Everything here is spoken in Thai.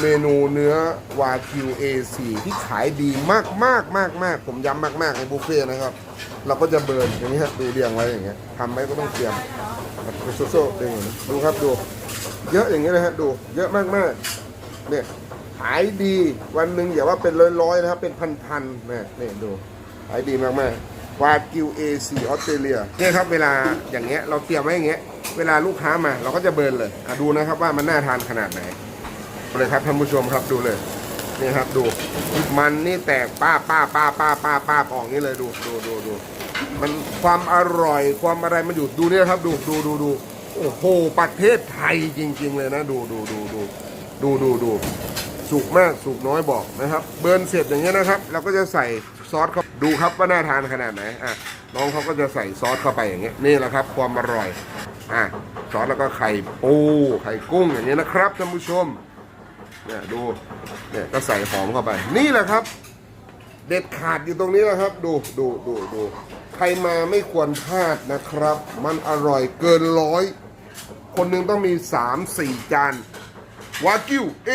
เมนูเนื้อวากิว A4 ที่ขายดีมากมากมากมากผมย้ำมากๆในบุฟเฟ่ต์นะครับ เราก็จะเบิร์นอย่างนี้ฮะดูเรียงไว้อย่างเงี้ยทำไว้ก็ต้องเตรียมโซ่ๆดึงอย่างนี้ดูครับดู เยอะอย่างนี้ยนะฮะดูเยอะมากมากเนี่ยขายดีวันหนึ่งอย่าว่าเป็นร้อยๆนะครับ เป็นพันๆนะเนี่ยดูขายดีมากๆวากิว A4 ออสเตรเลียเนี่ยครับเวลาอย่างเงี้ยเราเตรียมไว้อย่างเงี้ยเวลาลูกค้ามาเราก็จะเบิร์นเลยดูนะครับว่ามันน่าทานขนาดไหน เลยครับท่านผู้ชมครับดูเลยนี่ครับดู มันนี่แตกป้าป้าป้าป้าป้าป้าออกนี่เลยดูดูดูดูมันความอร่อยความอะไรมันอยู่ดูนี่ครับ ดูดูดูดูโอ้โหประเทศไทยจริง ๆ เลยนะ ดูดูดูดูดูดูดูสุกมากสุกน้อยบอกนะครับ เบิร์นเสร็จอย่างเงี้ยนะครับเราก็จะใส่ซอสเขาดูครับว่าน่าทานขนาดไหนอะน้องเขาก็จะใส่ซอสเข้าไปอย่างเงี้ยนี่แหละครับ ความอร่อยอะซอสแล้วก็ไข่ปูไข่กุ้งอย่างเงี้ยนะครับท่านผู้ชม เนี่ยดูเนี่ยก็ใส่หอมเข้าไป นี่แหละครับ เด็ดขาดอยู่ตรงนี้แหละครับ ดูดูดูดูใครมาไม่ควรพลาดนะครับ มันอร่อยเกินร้อย คนหนึ่งต้องมีสามสี่จาน วากิวเอ